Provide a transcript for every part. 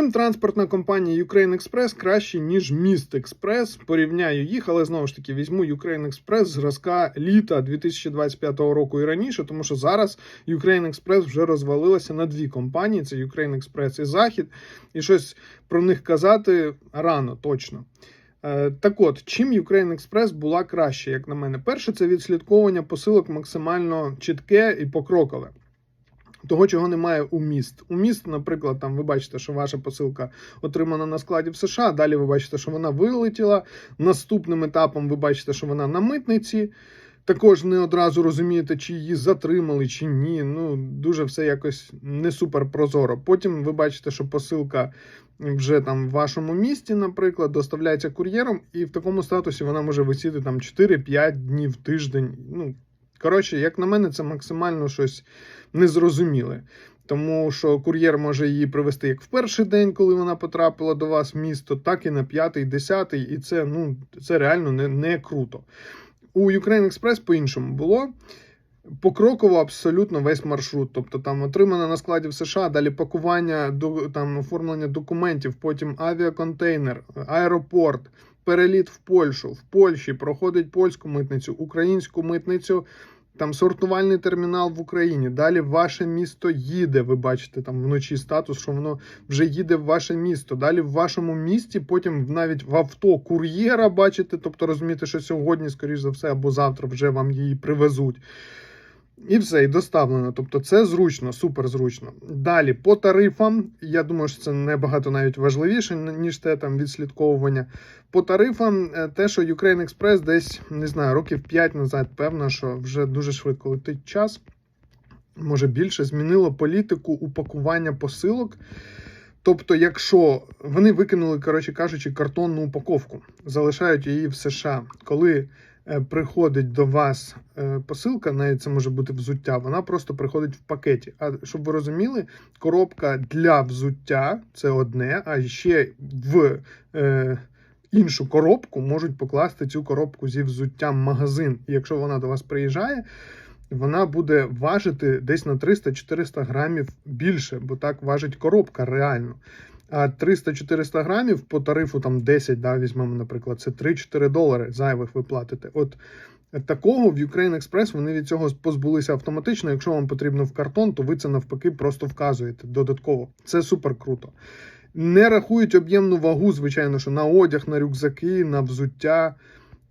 Чим транспортна компанія Ukraine Express краще, ніж Міст Експрес? Порівняю їх, але знову ж таки візьму Ukraine Express зразка літа 2025 року і раніше, тому що зараз Ukraine Express вже розвалилася на дві компанії: це Ukraine Express і Захід. І щось про них казати рано точно. Е, Так от, чим Ukraine Express була краще, як на мене? Перше, це відслідковування посилок максимально чітке і покрокове. Того, чого немає у міст. У міст, наприклад, там ви бачите, що ваша посилка отримана на складі в США. Далі ви бачите, що вона вилетіла. Наступним етапом ви бачите, що вона на митниці. Також не одразу розумієте, чи її затримали, чи ні. Ну, дуже все якось не супер прозоро. Потім ви бачите, що посилка вже там в вашому місті, наприклад, доставляється кур'єром, і в такому статусі вона може висіти там 4-5 днів, тиждень. Ну, коротше, як на мене, це максимально щось незрозуміле. Тому що кур'єр може її привезти як в перший день, коли вона потрапила до вас в місто, так і на п'ятий, десятий. І це ну це реально не, не круто. У Ukraine Express по-іншому було. Покроково абсолютно весь маршрут. Тобто там отримано на складі в США, далі пакування, там оформлення документів, потім авіаконтейнер, аеропорт, переліт в Польщу, в Польщі проходить польську митницю, українську митницю. Там сортувальний термінал в Україні. Далі ваше місто їде. Ви бачите там вночі статус, що воно вже їде в ваше місто. Далі в вашому місті, потім навіть в авто кур'єра бачите, тобто розумієте, що сьогодні, скоріш за все, або завтра вже вам її привезуть. І все, і доставлено. Тобто це зручно, супер зручно. Далі по тарифам. Я думаю, що це набагато навіть важливіше, ніж те там відслідковування. По тарифам, е, те, що Ukraine Express десь не знаю, років 5 назад, певно, що вже дуже швидко летить час. Може більше змінило політику упакування посилок. Тобто, якщо вони викинули, коротше кажучи, картонну упаковку, залишають її в США, коли приходить до вас е, посилка, навіть це може бути взуття, вона просто приходить в пакеті. А щоб ви розуміли, коробка для взуття це одне, а ще в е, іншу коробку можуть покласти цю коробку зі взуттям магазин. І якщо вона до вас приїжджає, вона буде важити десь на 300-400 грамів більше, бо так важить коробка реально. А 300-400 грамів по тарифу там 10, да, візьмемо, наприклад, це 3-4 долари зайвих ви платите. От такого в Ukraine Express вони від цього позбулися автоматично. Якщо вам потрібно в картон, то ви це навпаки просто вказуєте додатково. Це супер круто. Не рахують об'ємну вагу, звичайно, що на одяг, на рюкзаки, на взуття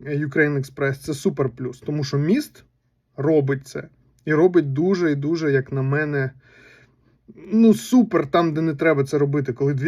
Ukraine Express. Це супер плюс, тому що міст робить це. І робить дуже і дуже, як на мене, ну, супер там, де не треба це робити, коли дві.